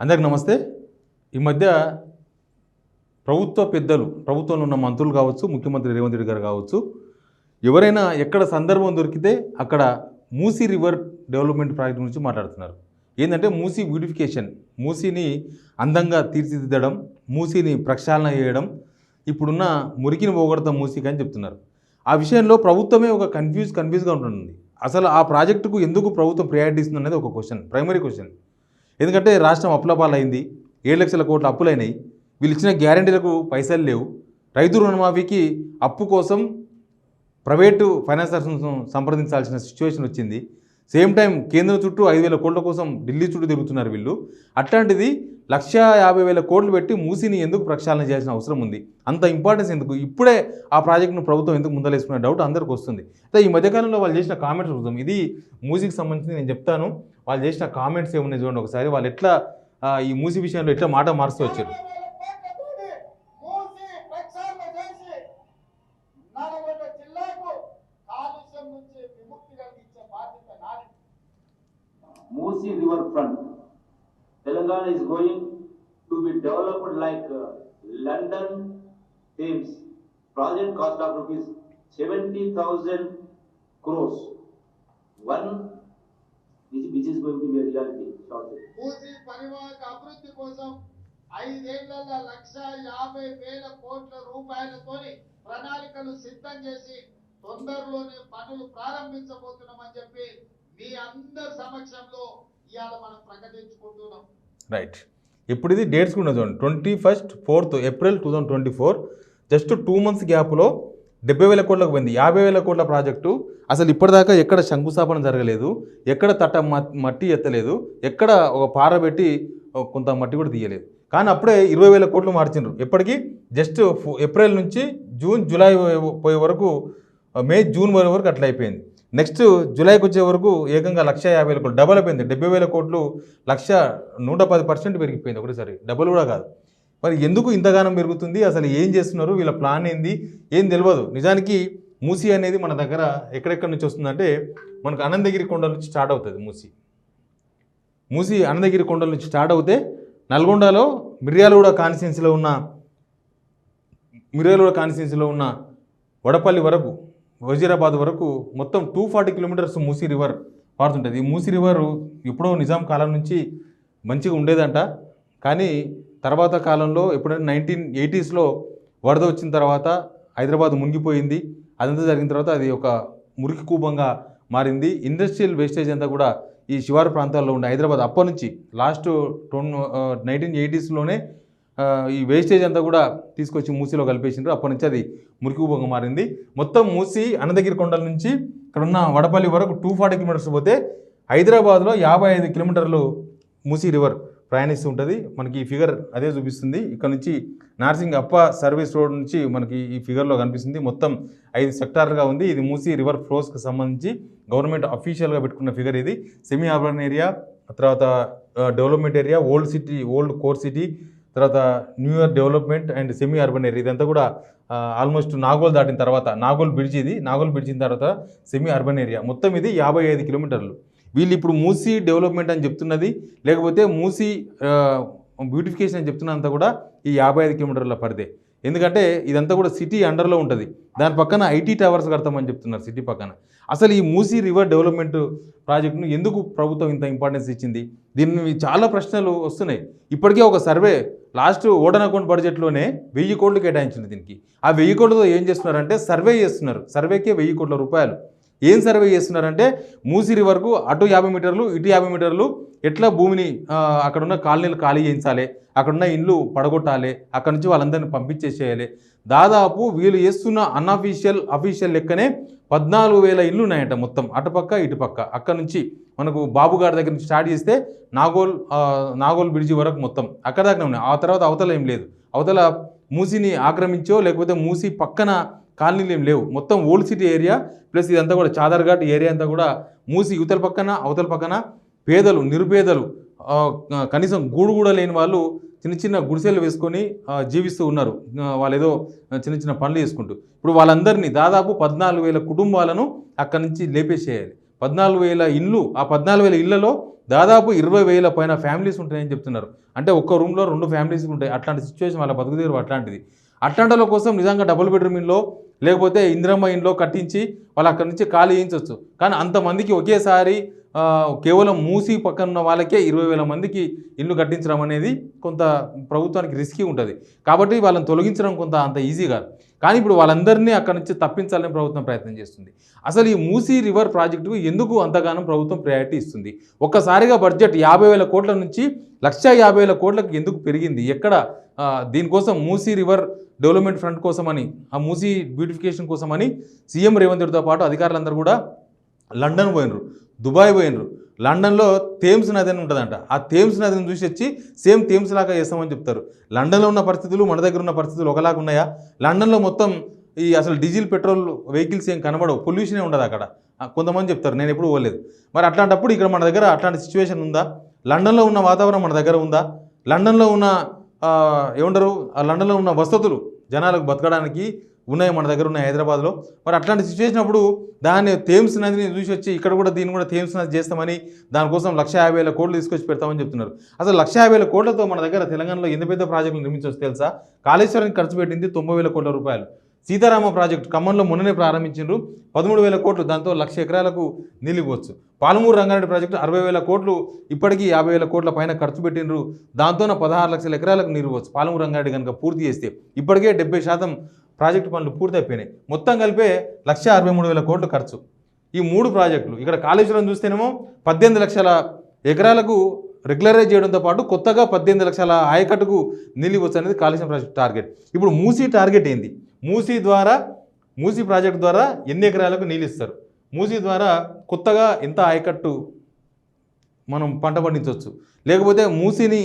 అందరికి నమస్తే. ఈ మధ్య ప్రభుత్వ పెద్దలు ప్రభుత్వంలో ఉన్న మంత్రులు కావచ్చు ముఖ్యమంత్రి రేవంత్ రెడ్డి గారు కావచ్చు ఎవరైనా ఎక్కడ సందర్భం దొరికితే అక్కడ మూసీ రివర్ డెవలప్మెంట్ ప్రాజెక్ట్ గురించి మాట్లాడుతున్నారు. ఏంటంటే మూసీ బ్యూటిఫికేషన్ మూసీని అందంగా తీర్చిదిద్దడం మూసీని ప్రక్షాళన చేయడం ఇప్పుడున్న మురికిని పోగొడతాం మూసీకి అని చెప్తున్నారు. ఆ విషయంలో ప్రభుత్వమే ఒక కన్ఫ్యూజ్ కన్ఫ్యూజ్గా ఉంటుంది అసలు ఆ ప్రాజెక్టుకు ఎందుకు ప్రభుత్వం ప్రయారిటీ ఇస్తుంది అనేది ఒక క్వశ్చన్ ప్రైమరీ క్వశ్చన్ ఎందుకంటే రాష్ట్రం అప్పులపాలైంది ఏడు లక్షల కోట్ల అప్పులైనాయి. వీళ్ళు ఇచ్చిన గ్యారంటీలకు పైసలు లేవు. రైతు రుణమాఫీకి అప్పు కోసం ప్రైవేటు ఫైనాన్సర్స్ను సంప్రదించాల్సిన సిచ్యువేషన్ వచ్చింది. సేమ్ టైం కేంద్రం చుట్టూ ఐదు వేల కోట్ల కోసం ఢిల్లీ చుట్టూ తిరుగుతున్నారు వీళ్ళు. అట్లాంటిది లక్ష యాభై వేల కోట్లు పెట్టి మూసిని ఎందుకు ప్రక్షాళన చేయాల్సిన అవసరం ఉంది? అంత ఇంపార్టెన్స్ ఎందుకు? ఇప్పుడే ఆ ప్రాజెక్టును ప్రభుత్వం ఎందుకు ముందలేసుకునే డౌట్ అందరికి వస్తుంది. అయితే ఈ మధ్యకాలంలో వాళ్ళు చేసిన కామెంట్స్ చూద్దాం. ఇది మూసీకి సంబంధించి నేను చెప్తాను. వాళ్ళు చేసిన కామెంట్స్ ఏమున్నాయి చూడండి ఒకసారి. వాళ్ళు ఎట్లా ఈ మూసీ విషయంలో ఎట్లా మాట మారుస్తూ వచ్చారు Telangana is going to be developed like uh, London Thames. Project cost of rupees seventy thousand crores. One, which, which is going to be a reality shortly. మూసి పరివాహక అభివృద్ధి కోసం ఐదేళ్ళ లక్ష యాభై వేల కోట్ల రూపాయలతోని ప్రణాళికలు సిద్ధం చేసి తొందరలోనే పనులు ప్రారంభించబోతున్నామని చెప్పి మీ అందరి సమక్షంలో ఇవాళ మనం ప్రకటించుకుంటున్నాం రైట్ ఇప్పుడు ఇది డేట్స్ కూడా చూడండి. Twenty first fourth April two thousand twenty four just two months గ్యాప్లో డెబ్బై వేల కోట్లకు పోయింది. యాభై వేల కోట్ల ప్రాజెక్టు. అసలు ఇప్పటిదాకా ఎక్కడ శంకుస్థాపన జరగలేదు. ఎక్కడ తట్ట మట్టి ఎత్తలేదు. ఎక్కడ ఒక పార పెట్టి కొంత మట్టి కూడా తీయలేదు. కానీ అప్పుడే ఇరవై వేల కోట్లు మార్చిండ్రు. ఎప్పటికీ? జస్ట్ ఫో- ఏప్రిల్ నుంచి జూన్ జూలై పోయే వరకు మే జూన్ వరకు వరకు అట్లా అయిపోయింది. నెక్స్ట్ జూలైకి వచ్చే వరకు ఏకంగా లక్ష యాభై వేల కోట్లు డబల్ అయిపోయింది. డెబ్బై వేల కోట్లు లక్ష నూట పది పర్సెంట్ పెరిగిపోయింది ఒకటేసారి. డబల్ కూడా కాదు. మరి ఎందుకు ఇంతగానం పెరుగుతుంది? అసలు ఏం చేస్తున్నారు? వీళ్ళ ప్లాన్ ఏంది? ఏం తెలియదు నిజానికి మూసీ అనేది మన దగ్గర ఎక్కడెక్కడి నుంచి వస్తుందంటే మనకు అనంతగిరి కొండల నుంచి స్టార్ట్ అవుతుంది మూసీ. మూసీ అనంతగిరి కొండల నుంచి స్టార్ట్ అవుతే నల్గొండలో మిర్యాలగూడ కాన్స్టిట్యున్సీలో ఉన్న మిర్యాలగూడ కాన్స్టిట్యున్సీలో ఉన్న వడపల్లి వరకు వజీరాబాద్ వరకు మొత్తం two forty kilometres Musi river పారుతుంటుంది. ఈ మూసీ రివర్ ఎప్పుడో నిజాం కాలం నుంచి మంచిగా ఉండేదంట. కానీ తర్వాత కాలంలో ఎప్పుడైనా నైన్టీన్ ఎయిటీస్లో వరద వచ్చిన తర్వాత హైదరాబాద్ మునిగిపోయింది. అదంతా జరిగిన తర్వాత అది ఒక మురికి కూపంగా మారింది. ఇండస్ట్రియల్ వేస్టేజ్ అంతా కూడా ఈ శివారు ప్రాంతాల్లో ఉండే హైదరాబాద్ అప్పటి నుంచి లాస్ట్ టోన్ నైన్టీన్ ఎయిటీస్లోనే ఈ వేస్టేజ్ అంతా కూడా తీసుకొచ్చి మూసీలో కలిపేసిండ్రు. అప్పటి నుంచి అది మురికి ఉపంగా మారింది. మొత్తం మూసి అన్నదగిరి కొండల నుంచి ఇక్కడ ఉన్న వడపల్లి వరకు టూ ఫార్టీ కిలోమీటర్స్ పోతే హైదరాబాద్లో యాభై ఐదు కిలోమీటర్లు మూసీ రివర్ ప్రయాణిస్తూ ఉంటుంది. మనకి ఈ ఫిగర్ అదే చూపిస్తుంది. ఇక్కడ నుంచి నార్సింగ్ అప్ప సర్వీస్ రోడ్ నుంచి మనకి ఈ ఫిగర్లో కనిపిస్తుంది. మొత్తం ఐదు సెక్టార్గా ఉంది. ఇది మూసీ రివర్ ఫ్లోస్కి సంబంధించి గవర్నమెంట్ అఫీషియల్గా పెట్టుకున్న ఫిగర్ ఇది. సెమీ అర్బన్ ఏరియా తర్వాత development area old city old core city తర్వాత new year development and semi urban area ఇదంతా కూడా ఆల్మోస్ట్ నాగోల్ దాటిన తర్వాత నాగోల్ బ్రిడ్జ్ ఇది. నాగోల్ బ్రిడ్జిన తర్వాత సెమీ అర్బన్ ఏరియా మొత్తం ఇది యాభై ఐదు కిలోమీటర్లు. వీళ్ళు ఇప్పుడు మూసీ డెవలప్మెంట్ అని చెప్తున్నది. లేకపోతే మూసీ బ్యూటిఫికేషన్ అని చెప్తున్నంత కూడా ఈ యాభై ఐదు కిలోమీటర్ల పరిధే. ఎందుకంటే ఇదంతా కూడా సిటీ అండర్లో ఉంటుంది. దాని పక్కన ఐటీ టవర్స్ కడతామని చెప్తున్నారు సిటీ పక్కన. అసలు ఈ మూసీ రివర్ డెవలప్మెంట్ ప్రాజెక్టును ఎందుకు ప్రభుత్వం ఇంత ఇంపార్టెన్స్ ఇచ్చింది? దీన్ని చాలా ప్రశ్నలు వస్తున్నాయి. ఇప్పటికే ఒక సర్వే లాస్ట్ ఓడన్ అకౌంట్ బడ్జెట్లోనే వెయ్యి కోట్లు కేటాయించింది దీనికి. ఆ వెయ్యి కోట్లతో ఏం చేస్తున్నారంటే సర్వే చేస్తున్నారు. సర్వేకే వెయ్యి కోట్ల రూపాయలు. ఏం సర్వే చేస్తున్నారంటే మూసి రివర్కు అటు యాభై మీటర్లు ఇటు యాభై మీటర్లు ఎట్లా భూమిని అక్కడున్న కాలనీలు ఖాళీ చేయించాలి అక్కడున్న ఇండ్లు పడగొట్టాలి అక్కడి నుంచి వాళ్ళందరినీ పంపించేసేయాలి. దాదాపు వీళ్ళు చేస్తున్న అన్అఫీషియల్ అఫీషియల్ లెక్కనే పద్నాలుగు వేల ఇల్లు ఉన్నాయంట మొత్తం అటుపక్క ఇటుపక్క. అక్కడ నుంచి మనకు బాబుగారి దగ్గర నుంచి స్టార్ట్ చేస్తే నాగోల్ నాగోల్ బ్రిడ్జి వరకు మొత్తం అక్కడ దాకా ఉన్నాయి. ఆ తర్వాత అవతల ఏం లేదు. అవతల మూసిని ఆక్రమించో లేకపోతే మూసి పక్కన కాలనీలు ఏం లేవు. మొత్తం ఓల్డ్ సిటీ ఏరియా ప్లస్ ఇదంతా కూడా చాదర్ఘాట్ ఏరియా అంతా కూడా మూసి యువతల పక్కన అవతల పక్కన పేదలు నిరుపేదలు కనీసం గూడు కూడా లేని వాళ్ళు చిన్న చిన్న గుడిసెలు వేసుకొని జీవిస్తూ ఉన్నారు. వాళ్ళు ఏదో చిన్న చిన్న పనులు చేసుకుంటూ. ఇప్పుడు వాళ్ళందరినీ దాదాపు పద్నాలుగు వేల కుటుంబాలను అక్కడి నుంచి లేపేసేయాలి. పద్నాలుగు వేల ఇల్లు ఆ పద్నాలుగు వేల ఇళ్ళలో దాదాపు ఇరవై వేల పైన ఫ్యామిలీస్ ఉంటాయని చెప్తున్నారు. అంటే ఒక్క రూమ్లో రెండు ఫ్యామిలీస్ ఉంటాయి. అట్లాంటి సిచ్యువేషన్ వాళ్ళ బతుకు అట్లాంటిది. అట్లాంటి కోసం నిజంగా డబుల్ బెడ్రూమ్ లేకపోతే ఇందిరమ్మ ఇంట్లో కట్టించి వాళ్ళు అక్కడి నుంచి ఖాళీ చేయించవచ్చు. కానీ అంతమందికి ఒకేసారి కేవలం మూసి పక్కన ఉన్న వాళ్ళకే ఇరవై వేల మందికి ఇల్లు కట్టించడం అనేది కొంత ప్రభుత్వానికి రిస్కీ ఉంటుంది. కాబట్టి వాళ్ళని తొలగించడం కొంత అంత ఈజీ కాదు. కానీ ఇప్పుడు వాళ్ళందరినీ అక్కడి నుంచి తప్పించాలని ప్రభుత్వం ప్రయత్నం చేస్తుంది. అసలు ఈ మూసీ రివర్ ప్రాజెక్టుకు ఎందుకు అంతగానం ప్రభుత్వం ప్రయారిటీ ఇస్తుంది? ఒక్కసారిగా బడ్జెట్ యాభై వేల కోట్ల నుంచి లక్ష యాభై వేల కోట్లకు ఎందుకు పెరిగింది? ఎక్కడ? దీనికోసం మూసీ రివర్ డెవలప్మెంట్ ఫ్రంట్ కోసమని ఆ మూసీ బ్యూటిఫికేషన్ కోసమని సీఎం రేవంత్ రెడ్డితో పాటు అధికారులందరూ కూడా లండన్ పోయినరు. దుబాయ్ పోయినరు. లండన్లో థేమ్స్ నది అని ఉంటుందంట. ఆ థేమ్స్ నదిని చూసి వచ్చి సేమ్ థేమ్స్ లాగా చేస్తామని చెప్తారు. లండన్లో ఉన్న పరిస్థితులు మన దగ్గర ఉన్న పరిస్థితులు ఒకలాగా ఉన్నాయా? లండన్లో మొత్తం ఈ అసలు డీజిల్ పెట్రోల్ వెహికల్స్ ఏం కనబడవు. పొల్యూషనే ఉండదు అక్కడ. కొంతమంది చెప్తారు. నేను ఎప్పుడు పోలేదు. మరి అట్లాంటప్పుడు ఇక్కడ మన దగ్గర అట్లాంటి సిచ్యువేషన్ ఉందా? లండన్లో ఉన్న వాతావరణం మన దగ్గర ఉందా? లండన్లో ఉన్న ఏమంటారు? ఆ లండన్లో ఉన్న వసతులు జనాలకు బతకడానికి ఉన్నాయి మన దగ్గర ఉన్నాయి హైదరాబాద్లో. మరి అట్లాంటి సిచ్యువేషన్ అప్పుడు దాన్ని థేమ్స్ నదిని చూసి వచ్చి ఇక్కడ కూడా దీన్ని కూడా థేమ్స్ నది చేస్తామని దానికోసం లక్ష యాభై వేల కోట్లు తీసుకొచ్చి పెడతామని చెప్తున్నారు. అసలు లక్ష యాభై వేల కోట్లతో మన దగ్గర తెలంగాణలో ఎంత పెద్ద ప్రాజెక్టులు నిర్మించవచ్చు తెలుసా? కాళేశ్వరానికి ఖర్చు పెట్టింది తొంభై వేల కోట్ల రూపాయలు. సీతారామ ప్రాజెక్టు ఖమ్మంలో మొన్ననే ప్రారంభించారు పదమూడు వేల కోట్లు దాంతో లక్ష ఎకరాలకు నీళ్ళు ఇవ్వచ్చు. పాలమూరు రంగారెడ్డి ప్రాజెక్టు అరవై వేల కోట్లు ఇప్పటికీ యాభై వేల కోట్ల పైన ఖర్చు పెట్టినరు దాంతోన పదహారు లక్షల ఎకరాలకు నీరు ఇవ్వచ్చు. పాలమూరు రంగారెడ్డి కనుక పూర్తి చేస్తే ఇప్పటికే డెబ్బై శాతం ప్రాజెక్టు పనులు పూర్తయిపోయినాయి. మొత్తం కలిపే లక్ష అరవై మూడు వేల కోట్లు ఖర్చు. ఈ మూడు ప్రాజెక్టులు ఇక్కడ కాళేశ్వరం చూస్తేనేమో పద్దెనిమిది లక్షల ఎకరాలకు రెగ్యులరైజ్ చేయడంతో పాటు కొత్తగా పద్దెనిమిది లక్షల ఆయకట్టుకు నీళ్ళు ఇవ్వచ్చు అనేది కాళేశ్వరం ప్రాజెక్ట్ టార్గెట్. ఇప్పుడు మూసీ టార్గెట్ ఏంది? మూసీ ద్వారా మూసీ ప్రాజెక్టు ద్వారా ఎన్ని ఎకరాలకు నీళ్ళు ఇస్తారు? మూసీ ద్వారా కొత్తగా ఎంత ఆయకట్టు మనం పంట పండించవచ్చు? లేకపోతే మూసీని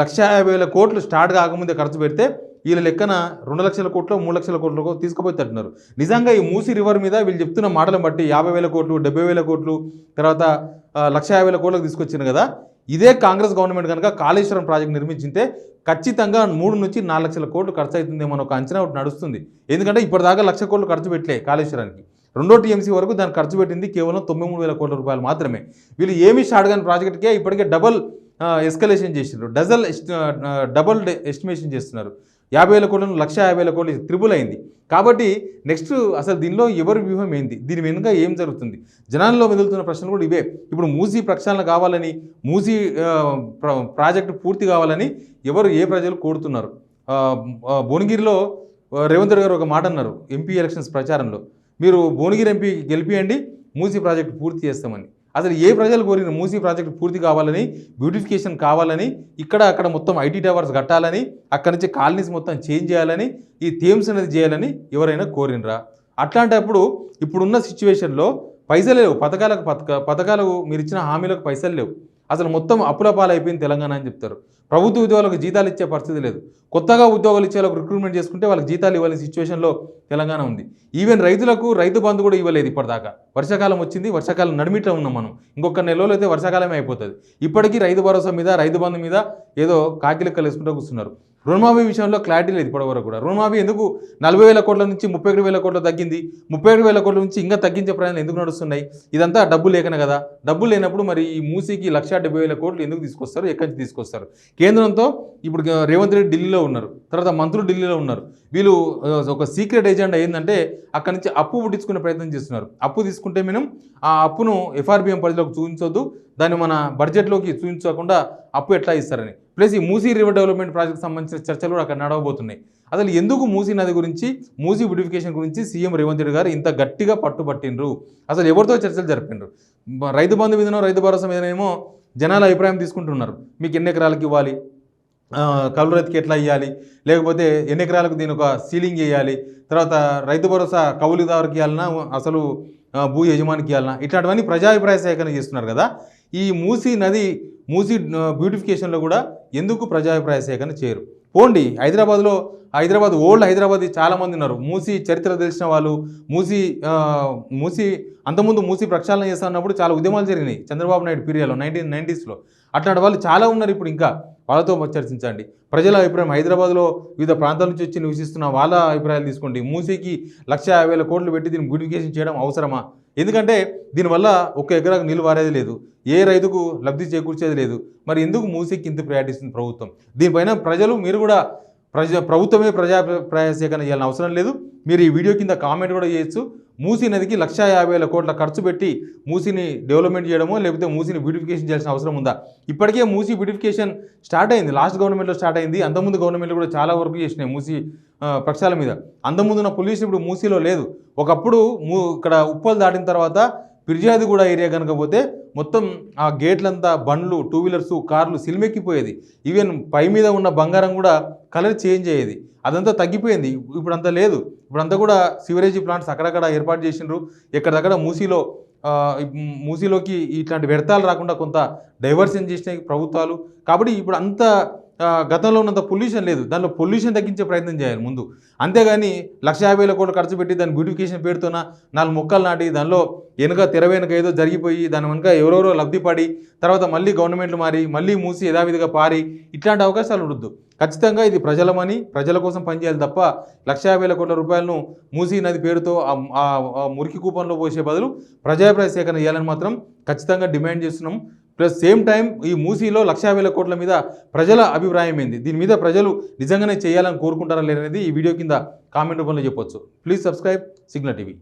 లక్ష యాభై వేల కోట్లు స్టార్ట్ కాకముందే ఖర్చు పెడితే వీళ్ళ లెక్కన రెండు లక్షల కోట్లు మూడు లక్షల కోట్లకు తీసుకుపోయి నిజంగా ఈ మూసి రివర్ మీద వీళ్ళు చెప్తున్న మాటలను బట్టి యాభై వేల కోట్లు డెబ్బై వేల కోట్లు తర్వాత లక్ష యాభై వేల కోట్లకు తీసుకొచ్చింది కదా. ఇదే కాంగ్రెస్ గవర్నమెంట్ కనుక కాళేశ్వరం ప్రాజెక్ట్ నిర్మించింటే ఖచ్చితంగా మూడు నుంచి నాలుగు లక్షల కోట్లు ఖర్చు అవుతుందేమో ఒక అంచనా ఒకటి నడుస్తుంది. ఎందుకంటే ఇప్పటిదాకా లక్ష కోట్లు ఖర్చు పెట్టలే కాళేశ్వరానికి. రెండో టీఎంసీ వరకు దాన్ని ఖర్చు పెట్టింది కేవలం తొంభై మూడు వేల కోట్ల రూపాయలు మాత్రమే. వీళ్ళు ఏమి స్టార్ట్ కాని ప్రాజెక్ట్కే ఇప్పటికే డబల్ ఎస్కలేషన్ చేసినారు డజల్ డబల్ ఎస్టిమేషన్ చేస్తున్నారు. యాభై వేల కోట్లను లక్ష యాభై వేల కోట్లు త్రిబుల్ అయింది కాబట్టి నెక్స్ట్ అసలు దీనిలో ఎవరి వ్యూహం ఏంది? దీని వెనుక ఏం జరుగుతుంది? జనాల్లో మెదులుతున్న ప్రశ్నలు కూడా ఇవే. ఇప్పుడు మూసీ ప్రక్షాళన కావాలని మూసీ ప్రాజెక్టు పూర్తి కావాలని ఎవరు ఏ ప్రజలు కోరుతున్నారు? భువనగిరిలో రేవంత్ రెడ్డి గారు ఒక మాట అన్నారు ఎంపీ ఎలక్షన్స్ ప్రచారంలో. మీరు భువనగిరి ఎంపీ గెలిపియండి మూసీ ప్రాజెక్టు పూర్తి చేస్తామని. అసలు ఏ ప్రజలు కోరిన మూసీ ప్రాజెక్టు పూర్తి కావాలని బ్యూటిఫికేషన్ కావాలని ఇక్కడ అక్కడ మొత్తం ఐటీ టవర్స్ కట్టాలని అక్కడ నుంచి కాలనీస్ మొత్తం చేంజ్ చేయాలని ఈ థీమ్స్ అనేది చేయాలని ఎవరైనా కోరినరా? అట్లాంటప్పుడు ఇప్పుడున్న సిచ్యువేషన్లో పైసలు లేవు పథకాలకు పథక పథకాలకు మీరు ఇచ్చిన హామీలకు పైసలు లేవు. అసలు మొత్తం అప్పుల పాలైపోయింది తెలంగాణ అని చెప్తారు. ప్రభుత్వ ఉద్యోగులకు జీతాలు ఇచ్చే పరిస్థితి లేదు. కొత్తగా ఉద్యోగాలు ఇచ్చే వాళ్ళకి రిక్రూట్మెంట్ చేసుకుంటే వాళ్ళకి జీతాలు ఇవ్వాలని సిచ్యువేషన్లో తెలంగాణ ఉంది. ఈవెన్ రైతులకు రైతు బంధు కూడా ఇవ్వలేదు ఇప్పటిదాకా. వర్షాకాలం వచ్చింది వర్షాకాలం నడిమిట్లో ఉన్నాం మనం. ఇంకొక నెలలో అయితే వర్షాకాలమే అయిపోతుంది. ఇప్పటికీ రైతు భరోసా మీద రైతు బంధు మీద ఏదో కాకి లెక్కలు వేసుకుంటూ కూర్చున్నారు. రుణమాఫీ విషయంలో క్లారిటీ లేదు ఇప్పటివరకు కూడా. రుణమాఫీ ఎందుకు? నలభై వేల కోట్ల నుంచి ముప్పై ఒకటి వేల కోట్ల తగ్గింది. ముప్పై ఒకటి వేల కోట్ల నుంచి ఇంకా తగ్గించే ప్రయాణాలు ఎందుకు నడుస్తున్నాయి? ఇదంతా డబ్బు లేకనే కదా. డబ్బు లేనప్పుడు మరి ఈ మూసీకి లక్ష డెబ్బై వేల కోట్లు ఎందుకు తీసుకొస్తారు? ఎక్కడి నుంచి తీసుకొస్తారు? కేంద్రంతో ఇప్పుడు రేవంత్ రెడ్డి ఢిల్లీలో ఉన్నారు. తర్వాత మంత్రులు ఢిల్లీలో ఉన్నారు. వీళ్ళు ఒక సీక్రెట్ ఏజెండా ఏంటంటే అక్కడి నుంచి అప్పు పుట్టించుకునే ప్రయత్నం చేస్తున్నారు. అప్పు తీసుకుంటే మనం ఆ అప్పును ఎఫ్ఆర్బిఎం పరిధిలోకి చూపించొద్దు. దాన్ని మన బడ్జెట్లోకి చూపించకుండా అప్పు ఎట్లా ఇస్తారని. ప్లస్ ఈ మూసీ రివర్ డెవలప్మెంట్ ప్రాజెక్ట్ సంబంధించిన చర్చలు కూడా అక్కడ నడవబోతున్నాయి. అసలు ఎందుకు మూసీ నది గురించి మూసీ బ్యూటిఫికేషన్ గురించి సీఎం రేవంత్ రెడ్డి గారు ఇంత గట్టిగా పట్టుబట్టిండ్రు? అసలు ఎవరితో చర్చలు జరిపిండ్రు? రైతు బంధు మీదనో రైతు భరోసా మీదనేమో జనాల అభిప్రాయం తీసుకుంటున్నారు. మీకు ఎన్ని ఎకరాలకు ఇవ్వాలి? ఆ, కౌలు రైతుకి ఎట్లా ఇవ్వాలి లేకపోతే ఎన్ని ఎకరాలకు దీని ఒక సీలింగ్ వేయాలి తర్వాత రైతు భరోసా కౌలుదారుకి ఇవ్వాలన్నా అసలు భూ యజమానికి ఇవ్వాలన్నా ఇట్లాంటివన్నీ ప్రజాభిప్రాయ సేకరణ చేస్తున్నారు కదా. ఈ మూసీ నది మూసీ బ్యూటిఫికేషన్లో కూడా ఎందుకు ప్రజాభిప్రాయ సేకరణ చేయరు? పోండి హైదరాబాద్లో హైదరాబాద్ ఓల్డ్ హైదరాబాద్ చాలామంది ఉన్నారు. మూసీ చరిత్ర తెలిసిన వాళ్ళు మూసీ మూసి మూసీ అంతకుముందు మూసీ ప్రక్షాళన చేస్తున్నప్పుడు చాలా ఉద్యమాలు జరిగినాయి చంద్రబాబు నాయుడు పీరియడ్లో నైన్టీన్ నైంటీస్లో అట్లాంటి వాళ్ళు చాలా ఉన్నారు ఇప్పుడు ఇంకా. వాళ్ళతో చర్చించండి ప్రజల అభిప్రాయం హైదరాబాద్లో వివిధ ప్రాంతాల నుంచి వచ్చి నివసిస్తున్న వాళ్ళ అభిప్రాయాలు తీసుకోండి. మూసీకి లక్ష యాభై వేల కోట్లు పెట్టి దీన్ని బ్యూటిఫికేషన్ చేయడం అవసరమా? ఎందుకంటే దీనివల్ల ఒక ఎకరాకు నీళ్ళు వారేది లేదు. ఏ రైతుకు లబ్ధి చేకూర్చేది లేదు. మరి ఎందుకు మూసీకి ఇంత ప్రయాటిస్తుంది ప్రభుత్వం? దీనిపైన ప్రజలు మీరు కూడా ప్రజ ప్రభుత్వమే ప్రజా అభిప్రాయ సేకరణ చేయాలని అవసరం లేదు. మీరు ఈ వీడియో కింద కామెంట్ కూడా చేయొచ్చు. మూసీ నదికి లక్ష యాభై వేల కోట్ల ఖర్చు పెట్టి మూసీని డెవలప్మెంట్ చేయడమో లేకపోతే మూసీని బ్యూటిఫికేషన్ చేయాల్సిన అవసరం ఉందా? ఇప్పటికే మూసీ బ్యూటిఫికేషన్ స్టార్ట్ అయింది. లాస్ట్ గవర్నమెంట్లో స్టార్ట్ అయింది. అంతకుముందు గవర్నమెంట్లు కూడా చాలా వరకు చేసినాయి మూసీ పక్షాల మీద. అంతకుముందు ఉన్న పొల్యూషన్ ఇప్పుడు మూసీలో లేదు. ఒకప్పుడు మూ ఇక్కడ ఉప్పలు దాటిన తర్వాత పిర్జాదిగూడ ఏరియా కనుక పోతే మొత్తం ఆ గేట్లంతా బండ్లు టూ వీలర్స్ కార్లు సిలిమెక్కిపోయేది. ఈవెన్ పై మీద ఉన్న బంగారం కూడా కలర్ చేంజ్ అయ్యేది. అదంతా తగ్గిపోయింది. ఇప్పుడు అంతా లేదు. ఇప్పుడంతా కూడా సివరేజీ ప్లాంట్స్ అక్కడక్కడ ఏర్పాటు చేసిండ్రు. ఎక్కడక్కడ మూసీలో మూసీలోకి ఇట్లాంటి వ్యర్థాలు రాకుండా కొంత డైవర్షన్ చేసినాయి ప్రభుత్వాలు. కాబట్టి ఇప్పుడు అంత గతంలో ఉన్నంత పొల్యూషన్ లేదు. దానిలో పొల్యూషన్ తగ్గించే ప్రయత్నం చేయాలి ముందు. అంతేగాని లక్ష యాభై వేల కోట్లు ఖర్చు పెట్టి దాని బ్యూటిఫికేషన్ పేరుతోన నాలుగు మొక్కలు నాటి దానిలో వెనుక తెర వెనుక ఏదో జరిగిపోయి దాని వెనుక ఎవరెవరో లబ్ధి పడి తర్వాత మళ్ళీ గవర్నమెంట్లు మారి మళ్ళీ మూసి యథావిధిగా పారి ఇట్లాంటి అవకాశాలు ఉండొద్దు. ఖచ్చితంగా ఇది ప్రజలమని ప్రజల కోసం పనిచేయాలి తప్ప లక్ష యాభై వేల కోట్ల రూపాయలను మూసీ నది పేరుతో ఆ మురికి కూపంలో పోసే బదులు ప్రజాభిప్రాయ సేకరణ చేయాలని మాత్రం ఖచ్చితంగా డిమాండ్ చేస్తున్నాం. ప్లస్ సేమ్ టైం ఈ మూసీలో లక్ష యాభై వేల కోట్ల మీద ప్రజల అభిప్రాయం ఏంది? దీని మీద ప్రజలు నిజంగానే చేయాలని కోరుకుంటారా లేదనేది ఈ వీడియో కింద కామెంట్ రూపంలో చెప్పొచ్చు. Please subscribe signal TV